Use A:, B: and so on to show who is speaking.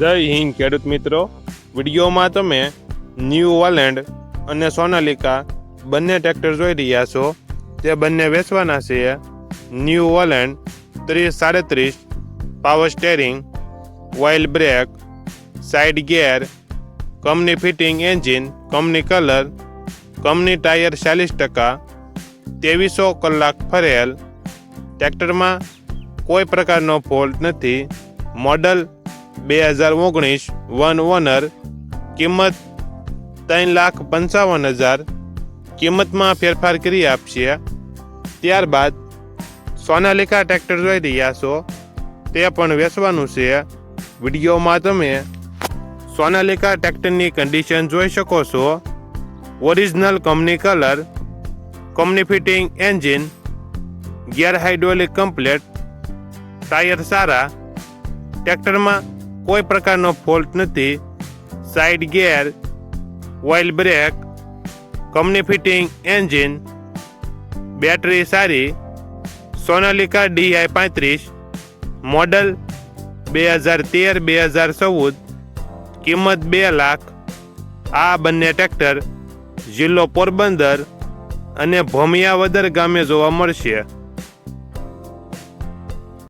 A: જય હિન્દ, ખેડૂત મિત્રો. વિડીયોમાં તમે ન્યૂ વોલેન્ડ અને સોનાલિકા બંને ટ્રેક્ટર જોઈ રહ્યા છો. તે બંને વેચવાના છે. ન્યૂ વોલેન્ડ ત્રીસ સાડત્રીસ, power steering, oil brake, side gear, company fitting engine, company colour, company tyre ચાલીસ ટકા, ત્રેવીસો કલાક ફરેલ. ટ્રેક્ટરમાં કોઈ પ્રકારનો ફોલ્ટ નથી. મોડલ બે હજાર ઓગણીસ વન ઓનર કિંમત ત્રણ લાખ પંચાવન હજાર. કિંમતમાં ફેરફાર કરી આપશે. ત્યારબાદ સોનાલિકા ટ્રેક્ટર જોઈ રહ્યા છો. તે પણ વેચવાનું છે. વિડીયોમાં તમે સોનાલિકા ટ્રેક્ટરની કન્ડિશન જોઈ શકો છો. Original company colour company fitting engine gear hydraulic complete tyre સારા. ટ્રેક્ટરમાં કોઈ પ્રકારનો ફોલ્ટ નથી. Side gear oil brake company fitting engine battery સારી, સોનાલિકા ડીઆઈ પાંત્રીસ મોડલ બે હજાર તેર, બે હજાર ચૌદ, કિંમત બે લાખ. આ બંને ટ્રેક્ટર જિલ્લો પોરબંદર અને ભોમિયાવદર ગામે જોવા મળશે.